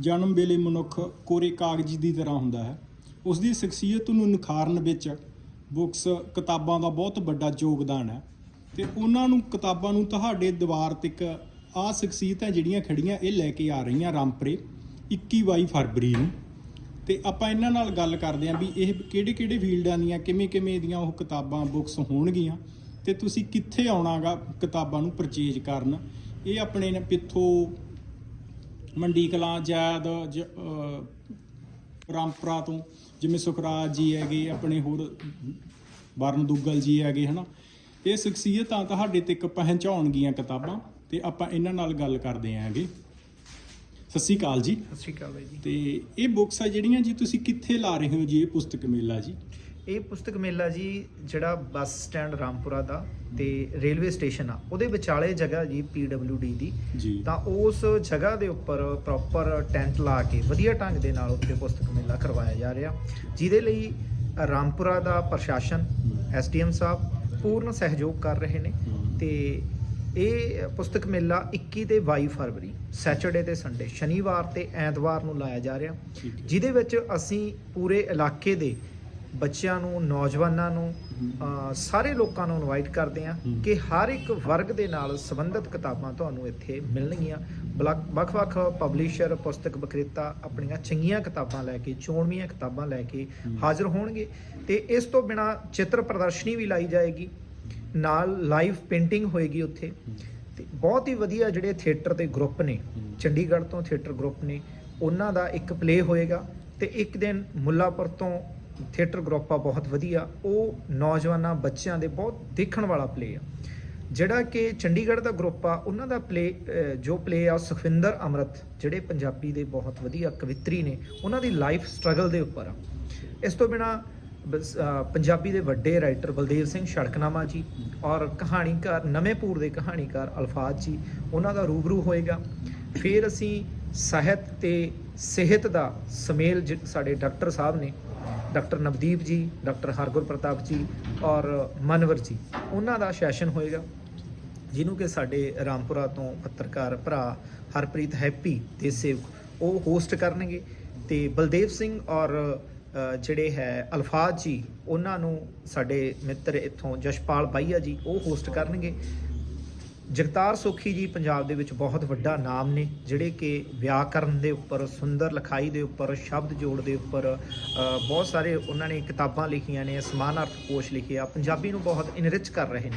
ਜਨਮ ਵੇਲੇ ਮਨੁੱਖ ਕੋਰੇ ਕਾਗਜ਼ ਦੀ ਤਰ੍ਹਾਂ ਹੁੰਦਾ ਹੈ। ਉਸ ਦੀ ਸ਼ਖਸੀਅਤ ਨੂੰ ਨਿਖਾਰਨ ਵਿੱਚ ਬੁੱਕਸ, ਕਿਤਾਬਾਂ ਦਾ ਬਹੁਤ ਵੱਡਾ ਯੋਗਦਾਨ ਹੈ ਤੇ ਉਹਨਾਂ ਨੂੰ, ਕਿਤਾਬਾਂ ਨੂੰ ਤੁਹਾਡੇ ਦੀਵਾਰ ਤੱਕ ਆਹ ਸ਼ਖਸੀਅਤਾਂ ਜਿਹੜੀਆਂ ਖੜੀਆਂ ਇਹ ਲੈ ਕੇ ਆ ਰਹੀਆਂ ਰਾਮਪਰੇ 21 22 ਫਰਵਰੀ ਨੂੰ। ਤੇ ਆਪਾਂ ਇਹਨਾਂ ਨਾਲ ਗੱਲ ਕਰਦੇ ਆਂ ਵੀ ਇਹ ਕਿਹੜੇ ਕਿਹੜੇ ਫੀਲਡਾਂ ਦੀਆਂ ਕਿਵੇਂ ਕਿਵੇਂ ਦੀਆਂ ਉਹ ਕਿਤਾਬਾਂ, ਬੁੱਕਸ ਹੋਣਗੀਆਂ ਤੇ ਤੁਸੀਂ ਕਿੱਥੇ ਆਉਣਾਗਾ ਕਿਤਾਬਾਂ ਨੂੰ ਪਰਚੇਜ ਕਰਨ। ਇਹ ਆਪਣੇ ਨੇ ਪਿੱਥੋਂ ਮੰਡੀ ਕਲਾਂ ਜੈਦ ਜ- ਅਹ ਰਾਮਪੁਰਾ ਤੋਂ ਜਿਵੇਂ ਸੁਖਰਾਜ ਜੀ ਹੈਗੇ ਆਪਣੇ ਹੋਰ ਵਰਨ ਦੁੱਗਲ ਜੀ ਹੈਗੇ ਹਨਾ। ਇਹ ਸ਼ਖਸੀਅਤਾਂ ਤੁਹਾਡੇ ਤੱਕ ਪਹੁੰਚਾਉਣਗੀਆਂ ਕਿਤਾਬਾਂ ਤੇ ਆਪਾਂ ਇਹਨਾਂ ਨਾਲ ਗੱਲ ਕਰਦੇ ਆਂਗੇ। ਸਤਿ ਸ਼੍ਰੀ ਅਕਾਲ ਜੀ। ਸਤਿ ਸ਼੍ਰੀ ਅਕਾਲ ਬਾਈ ਜੀ। ਤੇ ਇਹ ਬੁੱਕਸ ਆ ਜਿਹੜੀਆਂ ਜੀ ਤੁਸੀਂ ਕਿੱਥੇ ਲਾ ਰਹੇ ਹੋ ਜੀ ਇਹ ਪੁਸਤਕ ਮੇਲਾ ਜੀ? ਇਹ ਪੁਸਤਕ ਮੇਲਾ ਜੀ ਜਿਹੜਾ ਬੱਸ ਸਟੈਂਡ ਰਾਮਪੁਰਾ ਦਾ ਤੇ ਰੇਲਵੇ ਸਟੇਸ਼ਨ ਆ ਉਹਦੇ ਵਿਚਾਲੇ ਜਗ੍ਹਾ ਜੀ ਡੀ ਦੀ। ਤਾਂ ਉਸ ਜਗ੍ਹਾ ਦੇ ਉੱਪਰ ਪ੍ਰੋਪਰ ਟੈਂਟ ਲਾ ਕੇ ਵਧੀਆ ਢੰਗ ਦੇ ਨਾਲ ਉੱਥੇ ਪੁਸਤਕ ਮੇਲਾ ਕਰਵਾਇਆ ਜਾ ਰਿਹਾ। ਜਿਹਦੇ ਲਈ ਰਾਮਪੁਰਾ ਦਾ ਪ੍ਰਸ਼ਾਸਨ ਐਸਡੀਐਮ ਸਾਹਿਬ ਪੂਰਨ ਸਹਿਯੋਗ ਕਰ ਰਹੇ ਨੇ। ਤੇ ਇਹ ਪੁਸਤਕ ਮੇਲਾ 21 ਤੇ 22 ਫਰਵਰੀ ਸੈਚਰਡੇ ਤੇ ਸੰਡੇ ਸ਼ਨੀਵਾਰ ਤੇ ਐਤਵਾਰ ਨੂੰ ਲਾਇਆ ਜਾ ਰਿਹਾ। ਜਿਹਦੇ ਵਿੱਚ ਅਸੀਂ ਪੂਰੇ ਇਲਾਕੇ ਦੇ ਬੱਚਿਆਂ ਨੂੰ ਨੌਜਵਾਨਾਂ ਨੂੰ ਸਾਰੇ ਲੋਕਾਂ ਨੂੰ ਇਨਵਾਈਟ ਕਰਦੇ ਹਮ। ਕਿ ਹਰ ਇੱਕ ਵਰਗ ਦੇ ਨਾਲ ਸੰਬੰਧਿਤ ਕਿਤਾਬਾਂ ਤੁਹਾਨੂੰ ਇੱਥੇ ਮਿਲਣਗੀਆਂ। ਵੱਖ-ਵੱਖ ਪਬਲਿਸ਼ਰ ਪੁਸਤਕ ਵਿਕਰੇਤਾ ਆਪਣੀਆਂ ਚੰਗੀਆਂ ਕਿਤਾਬਾਂ ਲੈ ਕੇ ਚੋਣਵੀਆਂ ਕਿਤਾਬਾਂ ਲੈ ਕੇ। ਹਾਜ਼ਰ ਹੋਣਗੇ। ਤੇ ਇਸ ਤੋਂ ਬਿਨਾ ਚਿੱਤਰ ਪ੍ਰਦਰਸ਼ਨੀ ਵੀ ਲਾਈ ਜਾਏਗੀ। ਨਾਲ ਲਾਈਵ ਪੇਂਟਿੰਗ ਹੋਏਗੀ ਉੱਥੇ। ਤੇ ਬਹੁਤ ਹੀ ਵਧੀਆ ਜਿਹੜੇ ਥੀਏਟਰ ਦੇ ਗਰੁੱਪ ਨੇ। ਚੰਡੀਗੜ੍ਹ ਤੋਂ ਥੀਏਟਰ ਗਰੁੱਪ ਨੇ ਉਹਨਾਂ ਦਾ ਇੱਕ ਪਲੇ ਹੋਏਗਾ। ਤੇ ਇੱਕ ਦਿਨ ਮੁੱਲਾਪੁਰ ਤੋਂ ਥੀਏਟਰ ਗਰੁੱਪ ਆ, ਬਹੁਤ ਵਧੀਆ। ਉਹ ਨੌਜਵਾਨਾਂ, ਬੱਚਿਆਂ ਦੇ ਬਹੁਤ ਦੇਖਣ ਵਾਲਾ ਪਲੇ ਆ। ਜਿਹੜਾ ਕਿ ਚੰਡੀਗੜ੍ਹ ਦਾ ਗਰੁੱਪ ਆ, ਉਹਨਾਂ ਦਾ ਪਲੇ ਜੋ ਪਲੇ ਆ ਉਹ ਸੁਖਵਿੰਦਰ ਅਮਰਤ, ਜਿਹੜੇ ਪੰਜਾਬੀ ਦੇ ਬਹੁਤ ਵਧੀਆ ਕਵਿੱਤਰੀ ਨੇ, ਉਹਨਾਂ ਦੀ ਲਾਈਫ ਸਟਰਗਲ ਦੇ ਉੱਪਰ ਆ। ਇਸ ਤੋਂ ਬਿਨਾ ਪੰਜਾਬੀ ਦੇ ਵੱਡੇ ਰਾਈਟਰ ਬਲਦੇਵ ਸਿੰਘ ਸੜਕਨਾਮਾ ਜੀ ਔਰ ਕਹਾਣੀਕਾਰ, ਨਵੇਂਪੂਰ ਦੇ ਕਹਾਣੀਕਾਰ ਅਲਫਾਜ਼ ਜੀ, ਉਹਨਾਂ ਦਾ ਰੂਬਰੂ ਹੋਏਗਾ। ਫਿਰ ਅਸੀਂ ਸਾਹਿਤ ਤੇ ਸਿਹਤ ਦਾ ਸਮੇਲ ਜਿ- ਸਾਡੇ ਡਾਕਟਰ ਸਾਹਿਬ ਨੇ ਡਾਕਟਰ ਨਵਦੀਪ ਜੀ, ਡਾਕਟਰ ਹਰਗੁਰ ਪ੍ਰਤਾਪ ਜੀ ਔਰ ਮਨਵਰ ਜੀ। ਉਹਨਾਂ ਦਾ ਸੈਸ਼ਨ ਹੋਏਗਾ, ਜਿਹਨੂੰ ਕਿ ਸਾਡੇ ਰਾਮਪੁਰਾ ਤੋਂ ਪੱਤਰਕਾਰ ਭਰਾ ਹਰਪ੍ਰੀਤ ਹੈਪੀ ਦੇ ਸੇਵਕ ਉਹ ਹੋਸਟ ਕਰਨਗੇ ਤੇ ਬਲਦੇਵ ਸਿੰਘ ਔਰ ਜਿਹੜੇ ਹੈ ਅਲਫਾਜ਼ ਜੀ, ਉਹਨਾਂ ਨੂੰ ਸਾਡੇ ਮਿੱਤਰ ਇੱਥੋਂ ਜਸ਼ਪਾਲ ਬਾਈਆ ਜੀ ਉਹ ਹੋਸਟ ਕਰਨਗੇ। ਜਗਤਾਰ ਸੋਖੀ ਜੀ ਪੰਜਾਬ ਦੇ ਵਿੱਚ ਬਹੁਤ ਵੱਡਾ ਨਾਮ ਨੇ, ਜਿਹੜੇ ਕਿ ਵਿਆਕਰਨ ਦੇ ਉੱਪਰ, ਸੁੰਦਰ ਲਿਖਾਈ ਦੇ ਉੱਪਰ, ਸ਼ਬਦ ਜੋੜ ਦੇ ਉੱਪਰ ਬਹੁਤ ਸਾਰੇ ਉਹਨਾਂ ਨੇ ਕਿਤਾਬਾਂ ਲਿਖੀਆਂ ਨੇ, ਸਮਾਨਾਰਥ ਕੋਸ਼ ਲਿਖੇ ਆ ਪੰਜਾਬੀ ਨੂੰ ਬਹੁਤ ਇਨਰਿਚ ਕਰ ਰਹੇ ਨੇ।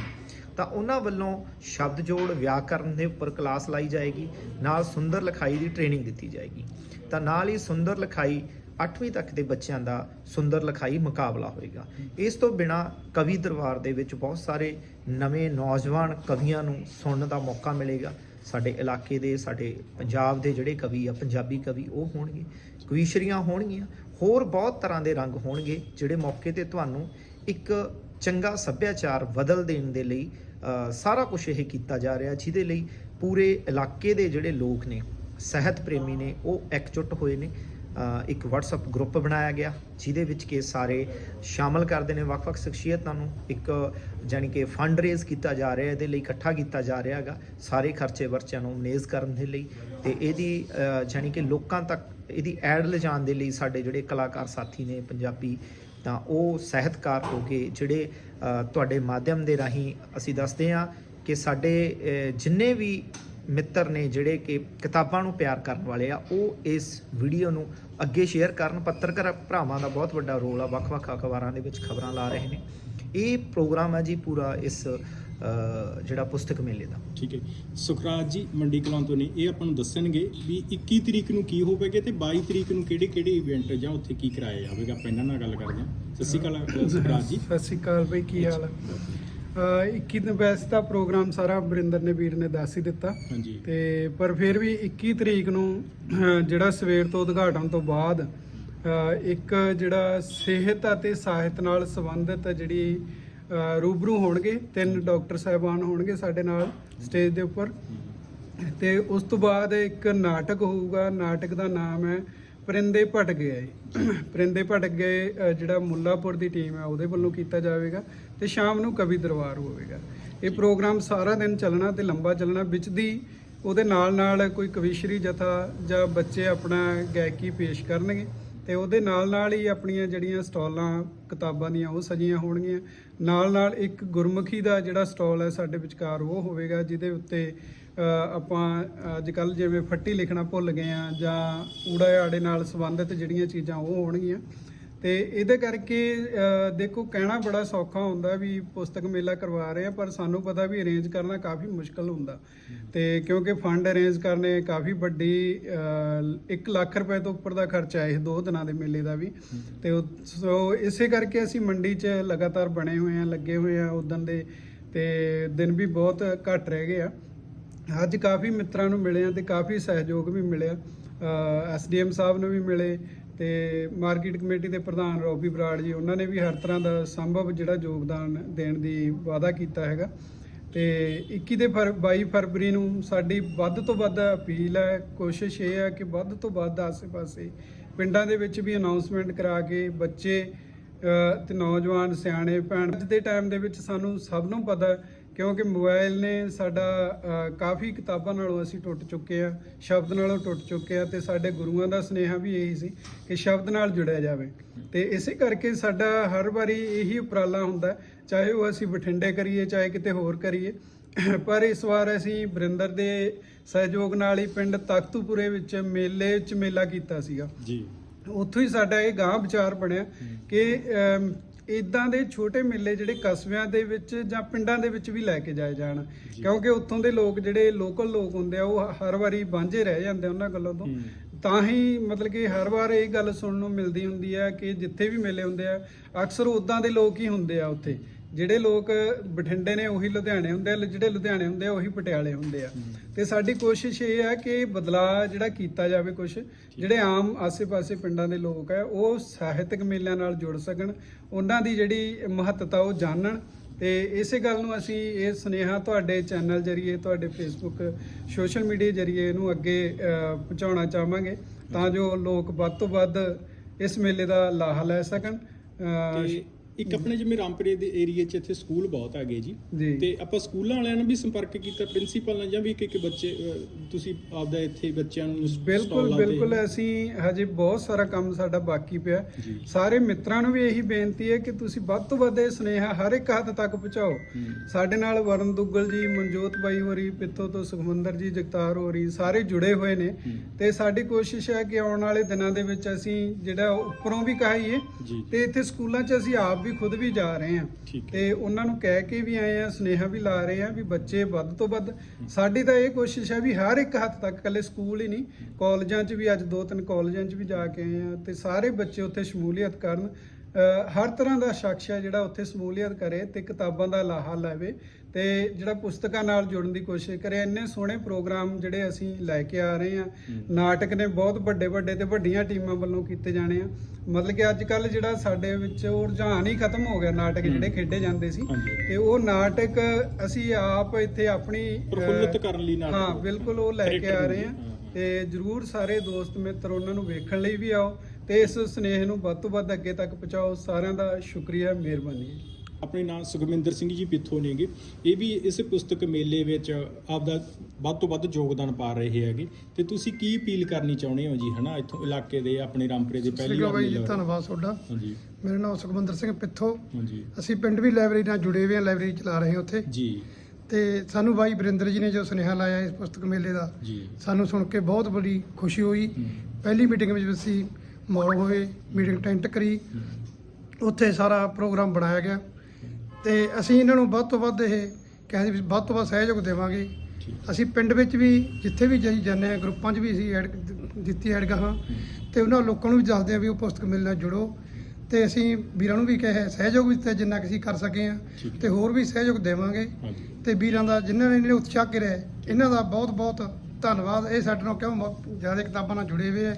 ਤਾਂ ਉਹਨਾਂ ਵੱਲੋਂ ਸ਼ਬਦ ਜੋੜ, ਵਿਆਕਰਨ ਦੇ ਉੱਪਰ ਕਲਾਸ ਲਾਈ ਜਾਏਗੀ, ਨਾਲ ਸੁੰਦਰ ਲਿਖਾਈ ਦੀ ਟ੍ਰੇਨਿੰਗ ਦਿੱਤੀ ਜਾਏਗੀ। ਤਾਂ ਨਾਲ ਹੀ ਸੁੰਦਰ ਲਿਖਾਈ 8ਵੀਂ ਤੱਕ ਦੇ ਬੱਚਿਆਂ ਦਾ ਸੁੰਦਰ ਲਿਖਾਈ ਮੁਕਾਬਲਾ ਹੋਏਗਾ। ਇਸ ਤੋਂ ਬਿਨਾ ਕਵੀ ਦਰਬਾਰ ਦੇ ਵਿੱਚ ਬਹੁਤ ਸਾਰੇ ਨਵੇਂ ਨੌਜਵਾਨ ਕਵੀਆਂ ਨੂੰ ਸੁਣਨ ਦਾ ਮੌਕਾ ਮਿਲੇਗਾ। ਸਾਡੇ ਇਲਾਕੇ ਦੇ, ਸਾਡੇ ਪੰਜਾਬ ਦੇ ਜਿਹੜੇ ਕਵੀ ਆ, ਪੰਜਾਬੀ ਕਵੀ, ਉਹ ਹੋਣਗੇ, ਕਵੀਸ਼ਰੀਆਂ ਹੋਣਗੀਆਂ, ਹੋਰ ਬਹੁਤ ਤਰ੍ਹਾਂ ਦੇ ਰੰਗ ਹੋਣਗੇ, ਜਿਹੜੇ ਮੌਕੇ ਤੇ ਤੁਹਾਨੂੰ ਇੱਕ ਚੰਗਾ ਸੱਭਿਆਚਾਰ ਬਦਲ ਦੇਣ ਦੇ ਲਈ ਸਾਰਾ ਕੁਝ ਇਹ ਕੀਤਾ ਜਾ ਰਿਹਾ, ਜਿਹਦੇ ਲਈ ਪੂਰੇ ਇਲਾਕੇ ਦੇ ਜਿਹੜੇ ਲੋਕ ਨੇ, ਸਿਹਤ ਪ੍ਰੇਮੀ ਨੇ, ਉਹ ਇਕਜੁੱਟ ਹੋਏ ਨੇ। ਇੱਕ WhatsApp ਗਰੁੱਪ ਬਣਾਇਆ ਗਿਆ ਜਿਹਦੇ ਵਿੱਚ ਕਿ ਸਾਰੇ ਸ਼ਾਮਲ ਕਰਦੇ ਨੇ ਵੱਖ-ਵੱਖ ਸ਼ਖਸੀਅਤਾਂ ਨੂੰ। ਇੱਕ ਜਾਣੀ ਕਿ ਫੰਡ ਰੇਜ਼ ਕੀਤਾ ਜਾ ਰਿਹਾ ਇਹਦੇ ਲਈ ਇਕੱਠਾ ਕੀਤਾ ਜਾ ਰਿਹਾ ਹੈਗਾ ਸਾਰੇ ਖਰਚੇ ਵਰਚਿਆਂ ਨੂੰ ਮੇਜ਼ ਕਰਨ ਦੇ ਲਈ। ਤੇ ਇਹਦੀ ਅ, ਜਾਣੀ ਕਿ ਲੋਕਾਂ ਤੱਕ ਇਹਦੀ ਐਡ ਲਿਜਾਣ ਦੇ ਲਈ ਸਾਡੇ ਜਿਹੜੇ ਕਲਾਕਾਰ ਸਾਥੀ ਨੇ ਪੰਜਾਬੀ ਤਾਂ ਉਹ ਸਾਹਿਤਕਾਰ ਹੋ ਕੇ ਜਿਹੜੇ ਤੁਹਾਡੇ ਮਾਧਿਅਮ ਦੇ ਰਾਹੀਂ ਅਸੀਂ ਦੱਸਦੇ ਹਾਂ ਕਿ ਸਾਡੇ ਜਿੰਨੇ ਵੀ ਮਿੱਤਰ ਨੇ ਜਿਹੜੇ ਕਿ ਕਿਤਾਬਾਂ ਨੂੰ ਪਿਆਰ ਕਰਨ ਵਾਲੇ ਆ ਉਹ ਇਸ ਵੀਡੀਓ ਨੂੰ ਅੱਗੇ ਸ਼ੇਅਰ ਕਰਨ। ਪੱਤਰਕਾਰ ਭਰਾਵਾਂ ਦਾ ਬਹੁਤ ਵੱਡਾ ਰੋਲ ਆ ਵੱਖ-ਵੱਖ ਅਖਬਾਰਾਂ ਦੇ ਵਿੱਚ ਖਬਰਾਂ ਲਾ ਰਹੇ ਨੇ। ਇਹ ਪ੍ਰੋਗਰਾਮ ਹੈ ਜੀ ਪੂਰਾ ਇਸ ਜਿਹੜਾ ਪੁਸਤਕ ਮੇਲੇ ਦਾ। ਠੀਕ ਹੈ ਸੁਖਰਾਜ ਜੀ ਮੰਡੀ ਕਲਾਂ ਤੋਂ ਨੇ। ਇਹ ਆਪਾਂ ਨੂੰ ਦੱਸਣਗੇ ਵੀ 21 ਤਰੀਕ ਨੂੰ ਕੀ ਹੋਵੇਗਾ ਤੇ 22 ਤਰੀਕ ਨੂੰ ਕਿਹੜੇ ਕਿਹੜੇ ਇਵੈਂਟ ਜਾਂ ਉੱਥੇ ਕੀ ਕਰਾਇਆ ਜਾਵੇਗਾ? ਆਪਾਂ ਇਹਨਾਂ ਨਾਲ ਗੱਲ ਕਰਦੇ ਹਾਂ। ਸਤਿ ਸ਼੍ਰੀ ਅਕਾਲ ਸੁਖਰਾਜ ਜੀ। ਸਤਿ ਸ਼੍ਰੀ ਅਕਾਲ ਬਈ ਕੀ ਹਾਲ ਹੈ 21 ਨੂੰ ਵੈਸੇ ਤਾਂ ਪ੍ਰੋਗਰਾਮ ਸਾਰਾ ਬਰਿੰਦਰ ਨੇ ਵੀਰ ਨੇ ਦੱਸ ਹੀ ਦਿੱਤਾ। ਹਾਂਜੀ। ਤੇ ਪਰ ਫਿਰ ਵੀ 21 ਤਰੀਕ ਨੂੰ ਜਿਹੜਾ ਸਵੇਰ ਤੋਂ ਉਦਘਾਟਨ ਤੋਂ ਬਾਅਦ ਇੱਕ ਜਿਹੜਾ ਸਿਹਤ ਅਤੇ ਸਾਹਿਤ ਨਾਲ ਸੰਬੰਧਿਤ ਜਿਹੜੀ ਰੂਬਰੂ ਹੋਣਗੇ ਤਿੰਨ ਡਾਕਟਰ ਸਾਹਿਬਾਨ ਹੋਣਗੇ ਸਾਡੇ ਨਾਲ ਸਟੇਜ ਦੇ ਉੱਪਰ। ਤੇ ਉਸ ਤੋਂ ਬਾਅਦ ਇੱਕ ਨਾਟਕ ਹੋਊਗਾ ਨਾਟਕ ਦਾ ਨਾਮ ਹੈ ਪਰਿੰਦੇ ਭਟ ਗਏ ਪਰਿੰਦੇ ਭਟਕ ਗਏ ਜਿਹੜਾ ਮੁੱਲਾਪੁਰ ਦੀ ਟੀਮ ਹੈ ਉਹਦੇ ਵੱਲੋਂ ਕੀਤਾ ਜਾਵੇਗਾ ਤੇ ਸ਼ਾਮ ਨੂੰ ਕਵੀ ਦਰਬਾਰ ਹੋਵੇਗਾ। ਇਹ ਪ੍ਰੋਗਰਾਮ ਸਾਰਾ ਦਿਨ ਚੱਲਣਾ ਤੇ ਲੰਬਾ ਚੱਲਣਾ, ਵਿੱਚ ਦੀ ਉਹਦੇ ਨਾਲ ਨਾਲ ਕੋਈ ਕਵੀਸ਼ਰੀ ਜਥਾ ਜਾਂ ਬੱਚੇ ਆਪਣਾ ਗਾਇਕੀ ਪੇਸ਼ ਕਰਨਗੇ। ਤੇ ਉਹਦੇ ਨਾਲ ਨਾਲ ਹੀ ਆਪਣੀਆਂ ਜਿਹੜੀਆਂ ਸਟਾਲਾਂ, ਕਿਤਾਬਾਂ ਦੀਆਂ ਉਹ ਸਜੀਆਂ ਹੋਣਗੀਆਂ। ਨਾਲ ਨਾਲ ਇੱਕ ਗੁਰਮੁਖੀ ਦਾ ਜਿਹੜਾ ਸਟਾਲ ਹੈ ਸਾਡੇ ਵਿਚਕਾਰ ਉਹ ਹੋਵੇਗਾ, ਜਿਹਦੇ ਉੱਤੇ ਆਪਾਂ ਅੱਜ ਕੱਲ ਜਿਵੇਂ ਫੱਟੀ ਲਿਖਣਾ ਭੁੱਲ ਗਏ ਆ ਜਾਂ ਊੜਾ ਆੜੇ ਨਾਲ ਸੰਬੰਧਿਤ ਜਿਹੜੀਆਂ ਚੀਜ਼ਾਂ ਉਹ ਹੋਣਗੀਆਂ। ਤੇ ਇਹਦੇ ਕਰਕੇ ਦੇਖੋ ਕਹਿਣਾ ਬੜਾ ਸੌਖਾ ਹੁੰਦਾ ਵੀ ਪੁਸਤਕ ਮੇਲਾ ਕਰਵਾ ਰਹੇ ਆ ਪਰ ਸਾਨੂੰ ਪਤਾ ਵੀ ਅਰੇਂਜ ਕਰਨਾ ਕਾਫੀ ਮੁਸ਼ਕਲ ਹੁੰਦਾ। ਤੇ ਕਿਉਂਕਿ ਫੰਡ ਅਰੇਂਜ ਕਰਨੇ ਕਾਫੀ ਵੱਡੀ 1 ਲੱਖ ਰੁਪਏ ਤੋਂ ਉੱਪਰ ਦਾ ਖਰਚਾ ਹੈ ਇਹ ਦੋ ਦਿਨਾਂ ਦੇ ਮੇਲੇ ਦਾ ਵੀ। ਤੇ ਉਹ- ਸੋ ਇਸੇ ਕਰਕੇ ਅਸੀਂ ਮੰਡੀ 'ਚ ਲਗਾਤਾਰ ਬਣੇ ਹੋਏ ਆ ਲੱਗੇ ਹੋਏ ਆ ਉਦੋਂ ਦੇ, ਤੇ ਦਿਨ ਵੀ ਬਹੁਤ ਘੱਟ ਰਹਿ ਗਏ ਆ। ਅੱਜ ਕਾਫੀ ਮਿੱਤਰਾਂ ਨੂੰ ਮਿਲੇ ਆ ਤੇ ਕਾਫੀ ਸਹਿਯੋਗ ਵੀ ਮਿਲਿਆ। ਐਸਡੀਐਮ ਸਾਹਿਬ ਨੂੰ ਵੀ ਮਿਲੇ ਤੇ ਮਾਰਕੀਟ ਕਮੇਟੀ ਦੇ ਪ੍ਰਧਾਨ ਰੋਬੀ ਬਰਾੜ ਜੀ ਉਹਨਾਂ ਨੇ ਵੀ ਹਰ ਤਰ੍ਹਾਂ ਦਾ ਸੰਭਵ ਜਿਹੜਾ ਯੋਗਦਾਨ ਦੇਣ ਦੀ ਵਾਅਦਾ ਕੀਤਾ ਹੈਗਾ। ਤੇ 21 ਦੇ ਫਰ 22 ਫਰਵਰੀ ਨੂੰ ਸਾਡੀ ਵੱਧ ਤੋਂ ਵੱਧ ਅਪੀਲ ਹੈ ਕੋਸ਼ਿਸ਼ ਇਹ ਹੈ ਕਿ ਵੱਧ ਤੋਂ ਵੱਧ ਆਸੇ-ਪਾਸੇ ਪਿੰਡਾਂ ਦੇ ਵਿੱਚ ਵੀ ਅਨਾਉਂਸਮੈਂਟ ਕਰਾ ਕੇ ਬੱਚੇ ਅ, ਤੇ ਨੌਜਵਾਨ ਸਿਆਣੇ ਭੈਣ ਅੱਜ ਦੇ ਟਾਈਮ ਦੇ ਵਿੱਚ ਸਾਨੂੰ ਸਭ ਨੂੰ ਪਤਾ ਕਿਉਂਕਿ ਮੋਬਾਈਲ ਨੇ ਸਾਡਾ ਕਾਫੀ ਕਿਤਾਬਾਂ ਨਾਲੋਂ ਅਸੀਂ ਟੁੱਟ ਚੁੱਕੇ ਆ ਸ਼ਬਦ ਨਾਲੋਂ ਟੁੱਟ ਚੁੱਕੇ ਆ ਤੇ ਸਾਡੇ ਗੁਰੂਆਂ ਦਾ ਸੁਨੇਹਾ ਵੀ ਇਹੀ ਸੀ ਕਿ ਸ਼ਬਦ ਨਾਲ ਜੁੜਿਆ ਜਾਵੇ। ਤੇ ਇਸੇ ਕਰਕੇ ਸਾਡਾ ਹਰ ਵਾਰੀ ਇਹੀ ਉਪਰਾਲਾ ਹੁੰਦਾ ਚਾਹੇ ਉਹ ਅਸੀਂ ਬਠਿੰਡੇ ਕਰੀਏ ਚਾਹੇ ਕਿਤੇ ਹੋਰ ਕਰੀਏ। ਪਰ ਇਸ ਵਾਰ ਅਸੀਂ ਬਰਿੰਦਰ ਦੇ ਸਹਿਯੋਗ ਨਾਲ ਹੀ ਪਿੰਡ ਤਖਤੂਪੁਰੇ ਵਿੱਚ ਮੇਲੇ 'ਚ ਮੇਲਾ ਕੀਤਾ ਸੀਗਾ। ਜੀ। ਉੱਥੋਂ ਹੀ ਸਾਡਾ ਇਹ ਗਾਂ ਵਿਚਾਰ ਬਣਿਆ ਕਿ ਇਦਾਂ ਦੇ ਛੋਟੇ ਮੇਲੇ ਜਿਹੜੇ ਕਸਬਿਆਂ ਦੇ ਵਿੱਚ ਜਾਂ ਪਿੰਡਾਂ ਦੇ ਵਿੱਚ ਵੀ ਲੈ ਕੇ ਜਾਏ ਜਾਣ। ਕਿਉਂਕਿ ਉੱਥੋਂ ਦੇ ਲੋਕ ਜਿਹੜੇ ਲੋਕਲ ਲੋਕ ਹੁੰਦੇ ਆ ਉਹ ਹਰ ਵਾਰੀ ਵਾਂਝੇ ਰਹਿ ਜਾਂਦੇ ਉਹਨਾਂ ਗੱਲੋਂ ਤੋਂ। ਤਾਂ ਹੀ ਮਤਲਬ ਕਿ ਹਰ ਵਾਰ ਇਹ ਗੱਲ ਸੁਣਨ ਨੂੰ ਮਿਲਦੀ ਹੁੰਦੀ ਹੈ ਕਿ ਜਿੱਥੇ ਵੀ ਮੇਲੇ ਹੁੰਦੇ ਆ ਅਕਸਰ ਉਦਾਂ ਦੇ ਲੋਕ ਹੀ ਹੁੰਦੇ ਆ ਉੱਥੇ। ਜਿਹੜੇ ਲੋਕ ਬਠਿੰਡੇ ਨੇ ਉਹੀ ਲੁਧਿਆਣੇ ਹੁੰਦੇ ਆ ਜਿਹੜੇ ਲੁਧਿਆਣੇ ਹੁੰਦੇ ਆ ਉਹੀ ਪਟਿਆਲੇ ਹੁੰਦੇ ਆ। ਤੇ ਸਾਡੀ ਕੋਸ਼ਿਸ਼ ਇਹ ਹੈ ਕਿ ਬਦਲਾਅ ਜਿਹੜਾ ਕੀਤਾ ਜਾਵੇ ਕੁਝ ਜਿਹੜੇ ਆਮ ਆਸੇ-ਪਾਸੇ ਪਿੰਡਾਂ ਦੇ ਲੋਕ ਹੈ ਉਹ ਸਾਹਿਤਕ ਮੇਲਿਆਂ ਨਾਲ ਜੁੜ ਸਕਣ ਉਹਨਾਂ ਦੀ ਜਿਹੜੀ ਮਹੱਤਤਾ ਉਹ ਜਾਣਨ। ਤੇ ਇਸੇ ਗੱਲ ਨੂੰ ਅਸੀਂ ਇਹ ਸੁਨੇਹਾ ਤੁਹਾਡੇ ਚੈਨਲ ਜਰੀਏ ਤੁਹਾਡੇ ਫੇਸਬੁੱਕ ਸੋਸ਼ਲ ਮੀਡੀਆ ਜਰੀਏ ਇਹਨੂੰ ਅੱਗੇ ਪਹੁੰਚਾਉਣਾ ਚਾਹਾਂਗੇ ਤਾਂ ਜੋ ਲੋਕ ਵੱਧ ਤੋਂ ਵੱਧ ਇਸ ਮੇਲੇ ਦਾ ਲਾਹਾ ਲੈ ਸਕਣ। ਤੇ ਇੱਕ ਆਪਣੇ ਜਿਵੇਂ ਰਾਮਪੁਰੇ ਦੇ ਏਰੀਆ 'ਚ ਇੱਥੇ ਸਕੂਲ ਬਹੁਤ ਹੈਗੇ ਜੀ ਜੀ ਤੇ ਆਪਾਂ ਸਕੂਲਾਂ ਵਾਲਿਆਂ ਨਾਲ ਵੀ ਸੰਪਰਕ ਕੀਤਾ ਪ੍ਰਿੰਸੀਪਲ ਨਾਲ ਜਾਂ ਵੀ ਇੱਕ ਇੱਕ ਬੱਚੇ ਅਹ, ਤੁਸੀਂ ਆਪਦਾ ਇੱਥੇ ਬੱਚਿਆਂ ਨੂੰ ਸ- ਬਿਲਕੁਲ ਸਟਾਲਾਂ ਤੇ- ਬਿਲਕੁਲ ਅਸੀਂ ਹਜੇ ਬਹੁਤ ਸਾਰਾ ਕੰਮ ਸਾਡਾ ਬਾਕੀ ਪਿਆ ਜੀ। ਸਾਰੇ ਮਿੱਤਰਾਂ ਨੂੰ ਵੀ ਇਹੀ ਬੇਨਤੀ ਹੈ ਕਿ ਤੁਸੀਂ ਵੱਧ ਤੋਂ ਵੱਧ ਇਹ ਸੁਨੇਹਾ ਹਰ ਇੱਕ ਹੱਦ ਤੱਕ ਪਹੁੰਚਾਓ ਹੂੰ। ਸਾਡੇ ਨਾਲ ਵਰਨ ਦੁੱਗਲ ਜੀ ਮਨਜੋਤ ਬਾਈ ਹੋਰੀ ਪਿੱਥੋਂ ਤੋਂ ਸੁਖਮੰਦਰ ਜੀ ਜਗਤਾਰ ਹੋਰੀ ਸਾਰੇ ਜੁੜੇ ਹੋਏ ਨੇ ਹੂੰ। ਤੇ ਸਾਡੀ ਕੋਸ਼ਿਸ਼ ਹੈ ਕਿ ਆਉਣ ਵਾਲੇ ਦਿਨਾਂ ਦੇ ਵਿੱਚ ਅਸੀਂ ਜਿਹੜਾ ਉੱਪਰੋਂ ਵੀ ਕਹਾਈਏ ਜੀ। ਤੇ ਇੱਥੇ ਸਕੂਲਾਂ 'ਚ ਅਸੀਂ ਆਪ ਵੀ ਖੁਦ ਵੀ ਜਾ ਰਹੇ ਹੈ। ਤੇ ਉਹਨਾਂ ਨੂੰ ਕਹਿ ਕੇ ਵੀ ਆਏ ਆ ਸੁਨੇਹਾ ਵੀ ਲਾ ਰਹੇ ਆ ਵੀ ਬੱਚੇ ਵੱਧ ਤੋਂ ਵੱਧ। ਸਾਡੀ ਤਾਂ ਇਹ ਕੋਸ਼ਿਸ਼ ਹੈ ਵੀ ਹਰ ਇੱਕ ਹੱਦ ਤੱਕ ਕੱਲੇ ਸਕੂਲ ਹੀ ਨਹੀਂ। ਕਾਲਜਾਂ 'ਚ ਵੀ ਅੱਜ ਦੋ ਤਿੰਨ ਕਾਲਜਾਂ 'ਚ ਵੀ ਜਾ ਕੇ ਆਏ ਆ ਤੇ ਸਾਰੇ ਬੱਚੇ ਉੱਥੇ ਸ਼ਮੂਲੀਅਤ ਕਰਨ। ਹਰ ਤਰ੍ਹਾਂ ਦਾ ਸ਼ਖਸ ਹੈ ਜਿਹੜਾ ਉੱਥੇ ਸ਼ਮੂਲੀਅਤ ਕਰੇ ਤੇ ਕਿਤਾਬਾਂ ਦਾ ਲਾਹਾ ਲੈਵੇ ਤੇ ਜਿਹੜਾ ਪੁਸਤਕਾਂ ਨਾਲ ਜੁੜਨ ਦੀ ਕੋਸ਼ਿਸ਼ ਕਰੇ। ਇੰਨੇ ਸੋਹਣੇ ਪ੍ਰੋਗਰਾਮ ਜਿਹੜੇ ਅਸੀਂ ਲੈ ਕੇ ਆ ਰਹੇ ਆ ਨਾਟਕ ਨੇ ਬਹੁਤ ਵੱਡੇ ਵੱਡੇ ਤੇ ਵੱਡੀਆਂ ਟੀਮਾਂ ਵੱਲੋਂ ਕੀਤੇ ਜਾਣੇ ਆ। ਮਤਲਬ ਕਿ ਅੱਜ ਕੱਲ ਜਿਹੜਾ ਸਾਡੇ ਵਿੱਚ ਉਹ ਰੁਝਾਨ ਹੀ ਖਤਮ ਹੋ ਗਿਆ ਨਾਟਕ ਜਿਹੜੇ ਖੇਡੇ ਜਾਂਦੇ ਸੀ। ਤੇ ਉਹ ਨਾਟਕ ਅਸੀਂ ਆਪ ਇੱਥੇ ਆਪਣੀ ਪ੍ਰਫੁੱਲਤ ਕਰਨ ਲਈ ਨਾਟਕ। ਹਾਂ ਬਿਲਕੁਲ ਉਹ ਲੈ ਕੇ ਆ ਰਹੇ ਹਾਂ। ਤੇ ਜਰੂਰ ਸਾਰੇ ਦੋਸਤ ਮਿੱਤਰ ਉਹਨਾਂ ਨੂੰ ਵੇਖਣ ਲਈ ਵੀ ਆਓ। ਤੇ ਇਸ ਸਨੇਹ ਨੂੰ ਵੱਧ ਤੋਂ ਵੱਧ ਅੱਗੇ ਤੱਕ ਪਹੁੰਚਾਓ। ਸਾਰਿਆਂ ਦਾ ਸ਼ੁਕਰੀਆ ਮਿਹਰਬਾਨੀ। ਆਪਣੇ ਨਾਮ ਸੁਖਮਿੰਦਰ ਸਿੰਘ ਜੀ ਪਿੱਥੋਂ ਨੇਗੇ ਇਹ ਵੀ ਇਸ ਪੁਸਤਕ ਮੇਲੇ ਵਿੱਚ ਆਪਦਾ ਵੱਧ ਤੋਂ ਵੱਧ ਯੋਗਦਾਨ ਪਾ ਰਹੇ ਹੈਗੇ। ਤੇ ਤੁਸੀਂ ਕੀ ਅਪੀਲ ਕਰਨੀ ਚਾਹੁੰਦੇ ਹੋ ਜੀ ਹਨਾ? ਇੱਥੋਂ ਇਲਾਕੇ ਦੇ ਆਪਣੇ ਰਾਮਪੁਰੇ ਦੇ ਪਹਿਲੀ ਵਾਰ ਬਾਈ ਜੀ ਧੰਨਵਾਦ ਤੁਹਾਡਾ। ਹਾਂਜੀ। ਮੇਰਾ ਨਾਮ ਸੁਖਮੰਦਰ ਸਿੰਘ ਪਿੱਥੋ। ਹਾਂਜੀ। ਅਸੀਂ ਪਿੰਡ ਵੀ ਲਾਇਬ੍ਰੇਰੀ ਨਾਲ ਜੁੜੇ ਹੋਏ ਹਾਂ ਲਾਇਬ੍ਰੇਰੀ ਚਲਾ ਰਹੇ ਹਾਂ ਉੱਥੇ। ਜੀ। ਤੇ ਸਾਨੂੰ ਬਾਈ ਵਰਿੰਦਰ ਜੀ ਨੇ ਜੋ ਸੁਨੇਹਾ ਲਾਇਆ ਇਸ ਪੁਸਤਕ ਮੇਲੇ ਦਾ ਜੀ। ਸਾਨੂੰ ਸੁਣ ਕੇ ਬਹੁਤ ਬੜੀ ਖੁਸ਼ੀ ਹੋਈ। ਪਹਿਲੀ ਮੀਟਿੰਗ ਵਿੱਚ ਅਸੀਂ ਮੌਲ ਹੋਏ ਮੀਟਿੰਗ ਟੈਂਟ ਕਰੀ। ਉੱਥੇ ਸਾਰਾ ਪ੍ਰੋਗਰਾਮ ਬਣਾਇਆ ਗਿਆ। ਤੇ ਅਸੀਂ ਇਹਨਾਂ ਨੂੰ ਵੱਧ ਤੋਂ ਵੱਧ ਇਹ ਕਹਿੰਦੇ ਵੀ ਵੱਧ ਤੋਂ ਵੱਧ ਸਹਿਯੋਗ ਦੇਵਾਂਗੇ। ਅਸੀਂ ਪਿੰਡ ਵਿੱਚ ਵੀ ਜਿੱਥੇ ਵੀ ਜਾਈ ਜਾਂਦੇ ਹਾਂ ਗਰੁੱਪਾਂ 'ਚ ਵੀ ਅਸੀਂ ਐਡ ਦਿੱਤੀ ਐਡ ਗਾਹਾਂ। ਤੇ ਉਹਨਾਂ ਲੋਕਾਂ ਨੂੰ ਵੀ ਦੱਸਦੇ ਆ ਵੀ ਉਹ ਪੁਸਤਕ ਮਿਲ ਨਾਲ ਜੁੜੋ। ਤੇ ਅਸੀਂ ਵੀਰਾਂ ਨੂੰ ਵੀ ਕਹੇ ਸਹਿਯੋਗ ਵੀ ਦਿੱਤਾ ਜਿੰਨਾ ਕਿ ਅਸੀਂ ਕਰ ਸਕੇ ਆ ਹੈ। ਤੇ ਹੋਰ ਵੀ ਸਹਿਯੋਗ ਦੇਵਾਂਗੇ। ਤੇ ਵੀਰਾਂ ਦਾ ਜਿਨ੍ਹਾਂ ਨੇ ਜਿਹੜੇ ਉਤਸ਼ਾਹ ਕਰਿਆ ਇਹਨਾਂ ਦਾ ਬਹੁਤ ਬਹੁਤ ਧੰਨਵਾਦ ਇਹ ਸਾਡੇ ਨਾਲ ਕਿਉਂ ਜ਼ਿਆਦਾ ਕਿਤਾਬਾਂ ਨਾਲ ਜੁੜੇ ਹੋਏ ਆ।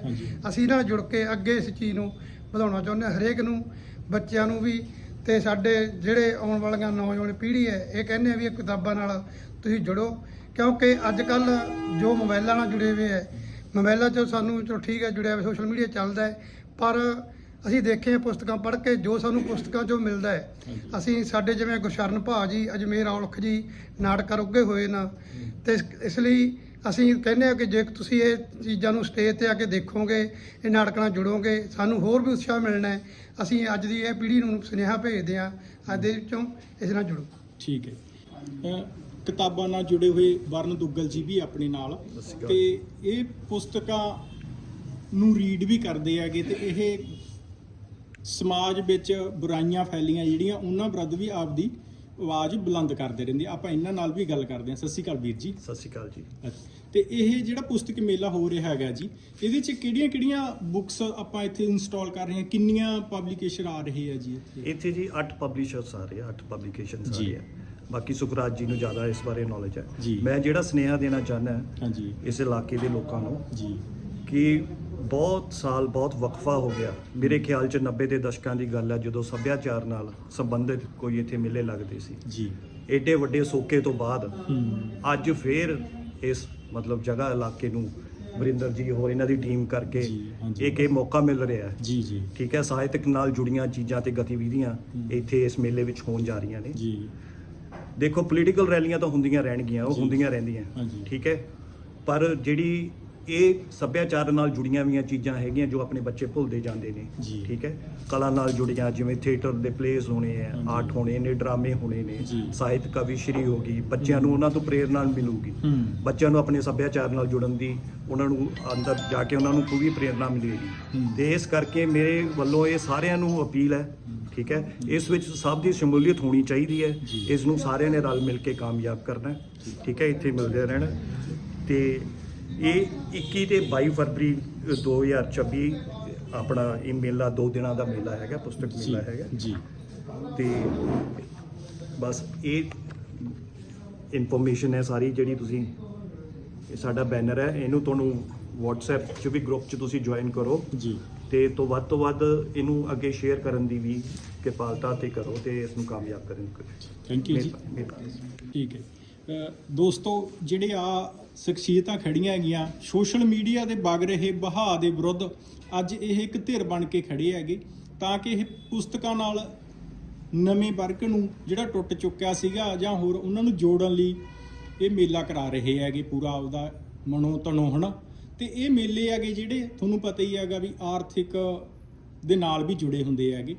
ਅਸੀਂ ਇਹਨਾਂ ਨਾਲ ਜੁੜ ਕੇ ਅੱਗੇ ਇਸ ਚੀਜ਼ ਨੂੰ ਵਧਾਉਣਾ ਚਾਹੁੰਦੇ ਹਾਂ ਹਰੇਕ ਨੂੰ ਬੱਚਿਆਂ ਨੂੰ ਵੀ ਤੇ ਸਾਡੇ ਜਿਹੜੇ ਆਉਣ ਵਾਲੀਆਂ ਨੌਜਵਾਨ ਪੀੜ੍ਹੀ ਹੈ ਇਹ ਕਹਿੰਦੇ ਆ ਵੀ ਇਹ ਕਿਤਾਬਾਂ ਨਾਲ ਤੁਸੀਂ ਜੁੜੋ ਕਿਉਂਕਿ ਅੱਜ ਕੱਲ ਜੋ ਮੋਬਾਈਲਾਂ ਨਾਲ ਜੁੜੇ ਹੋਏ ਹੈ ਮੋਬਾਈਲਾਂ 'ਚ ਸਾਨੂੰ ਚਲੋ ਠੀਕ ਹੈ ਜੁੜਿਆ ਸੋਸ਼ਲ ਮੀਡੀਆ ਚੱਲਦਾ ਹੈ ਪਰ ਅਸੀਂ ਦੇਖੇ ਪੁਸਤਕਾਂ ਪੜ੍ਹ ਕੇ ਜੋ ਸਾਨੂੰ ਪੁਸਤਕਾਂ 'ਚੋਂ ਮਿਲਦਾ ਹੈ। ਅਸੀਂ ਸਾਡੇ ਜਿਵੇਂ ਗੁਰਸ਼ਰਨ ਭਾ ਜੀ ਅਜਮੇਰ ਔਲਖ ਜੀ ਨਾਟਕ ਰੁੱਗੇ ਹੋਏ ਨਾ ਤੇ ਇਸ ਲਈ ਅਸੀਂ ਕਹਿੰਦੇ ਆ ਕਿ ਜੇ ਤੁਸੀਂ ਇਹ ਚੀਜ਼ਾਂ ਨੂੰ ਸਟੇਜ ਤੇ ਆ ਕੇ ਦੇਖੋਗੇ ਇਹ ਨਾਟਕਾਂ ਨਾਲ ਜੁੜੋਗੇ ਸਾਨੂੰ ਹੋਰ ਵੀ ਉਤਸ਼ਾਹ ਮਿਲਣਾ ਹੈ। ਅਸੀਂ ਅੱਜ ਦੀ ਇਹ ਪੀੜ੍ਹੀ ਨੂੰ ਸੁਨੇਹਾ ਭੇਜਦੇ ਆ ਅੱਜ ਦੇ ਵਿੱਚੋਂ ਇਸ ਨਾਲ ਜੁੜੋ। ਠੀਕ ਹੈ। ਕਿਤਾਬਾਂ ਨਾਲ ਜੁੜੇ ਹੋਏ ਵਰਨ ਦੁੱਗਲ ਜੀ ਵੀ ਆਪਣੇ ਨਾਲ। ਤੇ ਇਹ ਪੁਸਤਕਾਂ ਨੂੰ ਰੀਡ ਵੀ ਕਰਦੇ ਹੈਗੇ ਤੇ ਇਹ ਸਮਾਜ ਵਿੱਚ ਬੁਰਾਈਆਂ ਫੈਲੀਆਂ ਜਿਹੜੀਆਂ ਉਹਨਾਂ ਵਿਰੁੱਧ ਵੀ ਆਪਦੀ ਆਵਾਜ਼ ਬੁਲੰਦ ਕਰਦੇ ਰਹਿੰਦੇ ਆਪਾਂ ਇਹਨਾਂ ਨਾਲ ਵੀ ਗੱਲ ਕਰਦੇ ਹਾਂ। ਸਤਿ ਸ਼੍ਰੀ ਅਕਾਲ ਵੀਰ ਜੀ। ਸਤਿ ਸ਼੍ਰੀ ਅਕਾਲ ਜੀ। ਤੇ ਇਹ ਜਿਹੜਾ ਪੁਸਤਕ ਮੇਲਾ ਹੋ ਰਿਹਾ ਹੈਗਾ ਜੀ ਇਹਦੇ 'ਚ ਕਿਹੜੀਆਂ-ਕਿਹੜੀਆਂ ਬੁੱਕਸ ਆਪਾਂ ਇੱਥੇ ਇੰਸਟਾਲ ਕਰ ਰਹੇ ਹਾਂ? ਕਿੰਨੀਆਂ ਪਬਲੀਕੇਸ਼ਨ ਆ ਰਹੇ ਆ ਜੀ ਇੱਥੇ? ਇੱਥੇ ਜੀ 8 ਪਬਲਿਸ਼ਰਸ ਆ ਰਹੇ ਆ 8 ਪਬਲੀਕੇਸ਼ਨਸ ਆ ਜੀ। ਰਹੇ ਆ। ਬਾਕੀ ਸੁਖਰਾਜ ਜੀ ਨੂੰ ਜ਼ਿਆਦਾ ਇਸ ਬਾਰੇ ਨੌਲੇਜ ਹੈ। ਜੀ। ਮੈਂ ਜਿਹੜਾ ਸੁਨੇਹਾ ਦੇਣਾ ਚਾਹੁੰਦਾ ਹਾਂਜੀ। ਇਸ ਇਲਾਕੇ ਦੇ ਲੋਕਾਂ ਨੂੰ ਜੀ। ਕਿ ਬਹੁਤ ਸਾਲ ਬਹੁਤ ਵਕਫਾ ਹੋ ਗਿਆ। ਮੇਰੇ ਖਿਆਲ ਚ 90 ਦੇ ਦਸ਼ਕਾਂ ਦੀ ਗੱਲ ਹੈ ਜਦੋਂ ਸੱਭਿਆਚਾਰ ਨਾਲ ਸੰਬੰਧਿਤ ਕੋਈ ਇੱਥੇ ਮੇਲੇ ਲੱਗਦੇ ਸੀ। ਜੀ। ਏਡੇ ਵੱਡੇ ਸੋਕੇ ਤੋਂ ਬਾਅਦ ਅੱਜ ਫੇਰ ਇਸ ਮਤਲਬ ਜਗ੍ਹਾ ਇਲਾਕੇ ਨੂੰ ਵਰਿੰਦਰ ਜੀ ਹੋਰ ਇਹਨਾਂ ਦੀ ਟੀਮ ਕਰਕੇ। ਇੱਕ ਇਹ ਮੌਕਾ ਮਿਲ ਰਿਹਾ ਹੈ। ਜੀ ਜੀ। ਠੀਕ ਹੈ ਸਾਹਿਤਕ ਨਾਲ ਜੁੜੀਆਂ ਚੀਜ਼ਾਂ ਤੇ ਗਤੀਵਿਧੀਆਂ। ਇੱਥੇ ਇਸ ਮੇਲੇ ਵਿੱਚ ਹੋਣ ਜਾ ਰਹੀਆਂ ਨੇ। ਜੀ। ਦੇਖੋ ਪੋਲੀਟੀਕਲ ਰੈਲੀਆਂ ਤਾਂ ਹੁੰਦੀਆਂ ਰਹਿਣਗੀਆਂ ਉਹ। ਹੁੰਦੀਆਂ ਰਹਿੰਦੀਆਂ। ਠੀਕ ਹੈ ਪਰ ਜਿਹੜੀ ਇਹ ਸੱਭਿਆਚਾਰ ਨਾਲ ਜੁੜੀਆਂ ਵੀਆਂ ਚੀਜ਼ਾਂ ਹੈਗੀਆਂ ਜੋ ਆਪਣੇ ਬੱਚੇ ਭੁੱਲਦੇ ਜਾਂਦੇ ਨੇ। ਠੀਕ ਹੈ? ਕਲਾ ਨਾਲ ਜੁੜੀਆਂ ਜਿਵੇਂ ਥੀਏਟਰ ਦੇ ਪਲੇਸ ਹੋਣੇ ਆ। ਆਰਟ ਹੋਣੇ ਨੇ ਡਰਾਮੇ ਹੋਣੇ ਨੇ। ਸਾਹਿਤ ਕਵੀਸ਼ਰੀ ਹੋਗੀ ਬੱਚਿਆਂ ਨੂੰ ਉਹਨਾਂ ਤੋਂ ਪ੍ਰੇਰਨਾ ਮਿਲੂਗੀ। ਬੱਚਿਆਂ ਨੂੰ ਆਪਣੇ ਸੱਭਿਆਚਾਰ ਨਾਲ ਜੁੜਨ ਦੀ ਉਹਨਾਂ ਨੂੰ ਅੰਦਰ ਜਾ ਕੇ ਉਹਨਾਂ ਨੂੰ ਪੂਰੀ ਪ੍ਰੇਰਨਾ ਮਿਲੇਗੀ। ਤੇ ਇਸ ਕਰਕੇ ਮੇਰੇ ਵੱਲੋਂ ਇਹ ਸਾਰਿਆਂ ਨੂੰ ਅਪੀਲ ਹੈ ਠੀਕ ਹੈ? ਇਸ ਵਿੱਚ ਸਭ ਦੀ ਸ਼ਮੂਲੀਅਤ ਹੋਣੀ ਚਾਹੀਦੀ ਹੈ। ਇਸ ਨੂੰ ਸਾਰਿਆਂ ਨੇ ਰਲ ਮਿਲ ਕੇ ਕਾਮਯਾਬ ਕਰਨਾ। ਠੀਕ ਹੈ? ਇੱਥੇ ਮਿਲਦੇ ਰਹਿਣ ਤੇ ਇਹ 21 ਤੇ 22 ਫਰਵਰੀ 2026 ਆਪਣਾ ਇਹ ਮੇਲਾ ਦੋ ਦਿਨਾਂ ਦਾ ਮੇਲਾ ਹੈਗਾ ਪੁਸਤਕ ਮੇਲਾ ਹੈਗਾ। ਜੀ। ਤੇ ਬਸ ਇਹ ਇਨਫੋਰਮੇਸ਼ਨ ਹੈ ਸਾਰੀ ਜਿਹੜੀ ਤੁਸੀਂ ਇਹ ਸਾਡਾ ਬੈਨਰ ਹੈ। ਇਹਨੂੰ ਤੁਹਾਨੂੰ WhatsApp 'ਚ ਵੀ ਗਰੁੱਪ 'ਚ ਤੁਸੀਂ ਜੁਆਇਨ ਕਰੋ। ਜੀ। ਤੇ ਤੋਂ ਵੱਧ ਤੋਂ ਵੱਧ ਇਹਨੂੰ ਅੱਗੇ ਸ਼ੇਅਰ ਕਰਨ ਦੀ ਵੀ ਕਿਰਪਾਲਤਾ ਤੇ ਕਰੋ ਤੇ ਇਸ ਨੂੰ ਕਾਮਯਾਬ ਕਰਨ ਦੀ ਥੈਂਕ ਯੂ ਜੀ। ਠੀਕ ਹੈ। ਦੋਸਤੋ ਜਿਹੜੇ ਆ ਸ਼ਖਸੀਅਤਾਂ ਖੜੀਆਂ ਹੈਗੀਆਂ। ਸੋਸ਼ਲ ਮੀਡੀਆ ਦੇ ਵਗ ਰਹੇ ਬਹਾਅ ਦੇ ਵਿਰੁੱਧ ਅੱਜ ਇਹ ਇੱਕ ਧਿਰ ਬਣ ਕੇ ਖੜੇ ਹੈਗੇ। ਤਾਂ ਕਿ ਇਹ ਪੁਸਤਕਾਂ ਨਾਲ ਨਵੇਂ ਵਰਗ ਨੂੰ ਜਿਹੜਾ ਟੁੱਟ ਚੁੱਕਿਆ ਸੀਗਾ ਜਾਂ ਹੋਰ ਉਹਨਾਂ ਨੂੰ ਜੋੜਨ ਲਈ ਇਹ ਮੇਲਾ ਕਰਾ ਰਹੇ ਹੈਗੇ ਪੂਰਾ ਉਹਦਾ ਮਨੋ ਤਨੋ, ਹਨਾ? ਤੇ ਇਹ ਮੇਲੇ ਹੈਗੇ ਜਿਹੜੇ ਤੁਹਾਨੂੰ ਪਤਾ ਹੀ ਹੈਗਾ ਵੀ ਆਰਥਿਕ ਦੇ ਨਾਲ ਵੀ ਜੁੜੇ ਹੁੰਦੇ ਹੈਗੇ।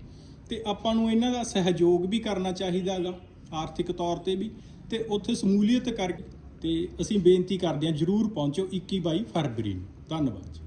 ਤੇ ਆਪਾਂ ਨੂੰ ਇਹਨਾਂ ਦਾ ਸਹਿਯੋਗ ਵੀ ਕਰਨਾ ਚਾਹੀਦਾ ਹੈਗਾ, ਆਰਥਿਕ ਤੌਰ ਤੇ ਵੀ। ਤੇ ਉੱਥੇ ਸਮੂਲੀਅਤ ਕਰਕੇ ਤੇ ਅਸੀਂ ਬੇਨਤੀ ਕਰਦੇ ਹਾਂ ਜਰੂਰ ਪਹੁੰਚੋ 21 22 ਫਰਵਰੀ ਨੂੰ। ਧੰਨਵਾਦ ਜੀ।